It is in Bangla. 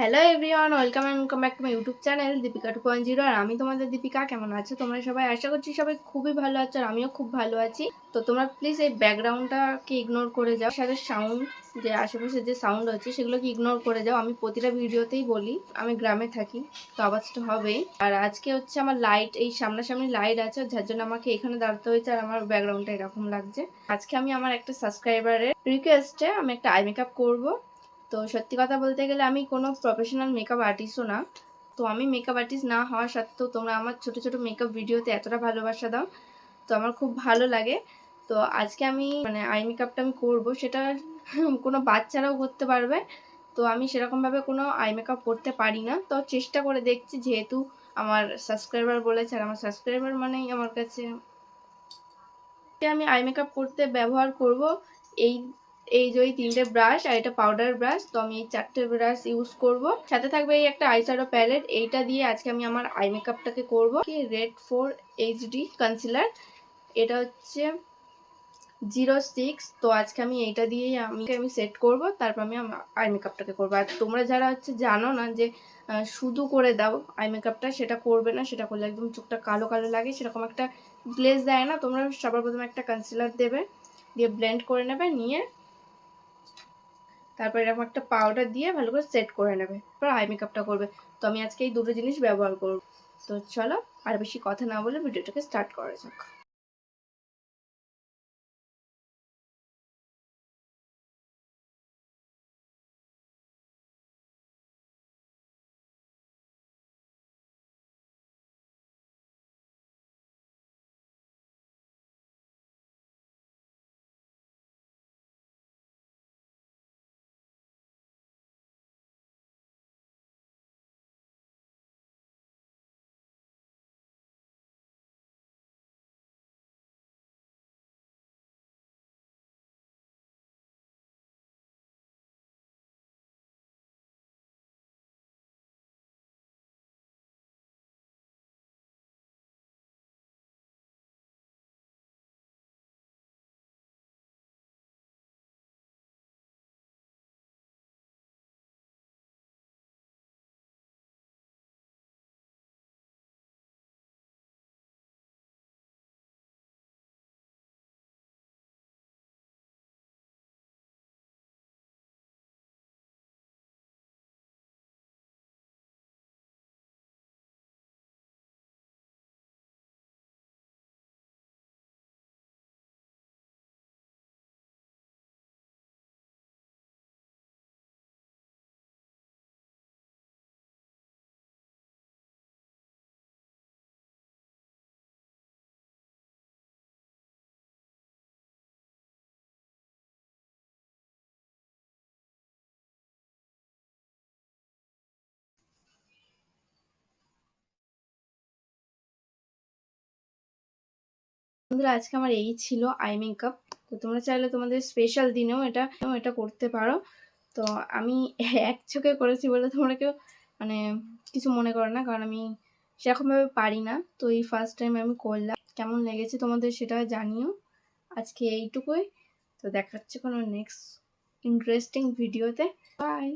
Hello everyone welcome and welcome back to my YouTube channel Deepika two point zero আর আমি তোমাদের দীপিকা, কেমন আছো? তোমরা সবাই আশা করছি সবাই খুবই ভালো আছো আর আমিও খুব ভালো আছি। তো তোমরা প্লিজ এই ব্যাকগ্রাউন্ডটাকে ইগনোর করে যাও, সাথে সাউন্ড যে আশেপাশে যে সাউন্ড হচ্ছে সেগুলোকে ইগনোর করে যাও। আমি প্রতিটা ভিডিওতেই বলি, আমি গ্রামে থাকি, তো আওয়াজটা হবেই। আর আজকে হচ্ছে আমার লাইট এই সামনাসামনি লাইট আছে, যার জন্য আমাকে এখানে দাঁড়াতে হয়েছে আর আমার ব্যাকগ্রাউন্ডটা এরকম লাগছে। আজকে আমি আমার একটা সাবস্ক্রাইবারের রিকোয়েস্টে আমি একটা আই মেকআপ করব। তো সত্যি কথা বলতে গেলে আমি কোনো প্রফেশনাল মেকআপ আর্টিস্টও না। তো আমি মেকআপ আর্টিস্ট না হওয়া সত্ত্বেও তোমরা আমার ছোট ছোট মেকআপ ভিডিওতে এতটা ভালোবাসা দাও, তো আমার খুব ভালো লাগে। তো আজকে আমি মানে আই মেকআপটা আমি করব, সেটা কোনো বাচ্চারাও করতে পারবে। তো আমি সেরকমভাবে কোনো আই মেকআপ করতে পারি না। তো চেষ্টা করে দেখছি, যেহেতু আমার সাবস্ক্রাইবার বলেছে আর আমার সাবস্ক্রাইবার মানেই আমার কাছে। আমি আই মেকআপ করতে ব্যবহার করব, এই এই যে ওই তিনটে ব্রাশ আর এটা পাউডার ব্রাশ তো আমি এই চারটে ব্রাশ ইউজ করব। সাথে থাকবে এই একটা আইশ্যাডো প্যালেট এইটা দিয়ে আজকে আমি আমার আই মেকআপটাকে করব। রেড ফোর এইচডি কনসিলার এটা হচ্ছে জিরো সিক্স তো আজকে আমি এইটা দিয়েই আমি আমি সেট করব, তারপর আমি আই মেকআপটাকে করব। আর তোমরা যারা হচ্ছে জানো না যে শুধু করে দাও আই মেকআপটা সেটা করবে না, সেটা করলে একদম চোখটা কালো কালো লাগে, সেরকম একটা গ্লেজ দেয় না, তোমরা সবার প্রথমে একটা কনসিলার দেবে, দিয়ে ব্লেন্ড করে নেবে, নিয়ে তারপর এরকম একটা পাউডার দিয়ে ভালো করে সেট করে নেবে। তারপর আই মেকআপটা করবে। তো আমি আজকে এই দুটো জিনিস ব্যবহার করব। তো চলো আর বেশি কথা না বলে ভিডিওটাকে স্টার্ট করা যাক। বন্ধুরা, আজকে আমার এই ছিল আই মেকআপ। তো তোমরা চাইলে তোমাদের স্পেশাল দিনেও এটা এটা করতে পারো। তো আমি এক চোখে করেছি বলে তোমরা কেউ মানে কিছু মনে করো না, কারণ আমি সেরকমভাবে পারি না। তো এই ফার্স্ট টাইম আমি করলাম। কেমন লেগেছে তোমাদের সেটা জানিও। আজকে এইটুকুই। তো দেখাচ্ছে কোনো নেক্সট ইন্টারেস্টিং ভিডিওতে বাই